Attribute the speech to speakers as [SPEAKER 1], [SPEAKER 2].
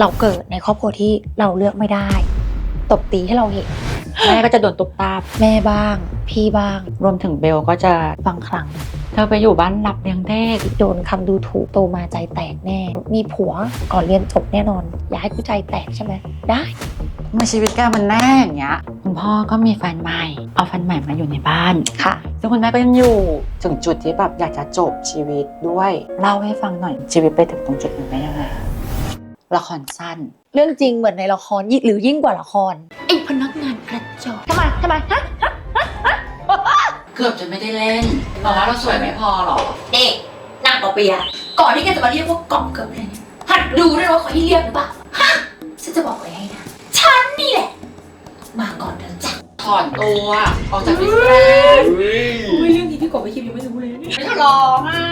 [SPEAKER 1] เราเกิดในครอบครัวที่เราเลือกไม่ได้ ตบตีให้เราเห็น แม่ก็จะโดนตบตาแม่บ้าง พี่บ้าง รวมถึงเบลก็จะบางครั้งเธอไปอยู่บ้านรับเลี้ยงเด็กโดนคำดูถูกโตมาใจแตกแน่ มีผัวก่อนเรียนจบแน่นอน อยากให้กูใจแตกใช่ไหมได้
[SPEAKER 2] ทำไมาชีวิตแกมันแน่อย่างเงี้ยคุณพ่อก็มีแฟนใหม่ เอาแฟนใหม่มาอยู่ในบ้าน
[SPEAKER 1] ค่ะ
[SPEAKER 2] ซึ่งคุณแม่ก็ยังอยู่ถึงจุดที่แบบอยากจะจบชีวิตด้วย เล่าให้ฟังหน่อยชีวิตไปถึงตรงจุดนั้นได้ยังไง ละครสั้น
[SPEAKER 1] เรื่องจริงเหมือนในละครยิ่งหรือยิ่งกว่าละครไอ้พนักงานกระจอกทำไมทำไมฮะ
[SPEAKER 2] เกือบจะไม่ได้เล่นเพราะว่าเราสวยไม่พอหรอ
[SPEAKER 3] เด็กนางปอเปียะก่อนที่แกจะมาเรียกว่ากล่องเกิบอะไรเนี่ยหัดดูด้วยนะว่าเขาให้เรียกหรือเปล่าฮะฉันจะบอกไว้ให้นะฉันนี่แหละ มาก่อนเธอจ้ะ
[SPEAKER 2] ถอนตัวออกจากฟิสแลนด์
[SPEAKER 3] อุ้ยเรื่องนี้พี่กบไปคิมยังไม่รู้เลย
[SPEAKER 2] ไม่ทะร้องอะ
[SPEAKER 3] ก็มันเซอร์ไพรส์อะ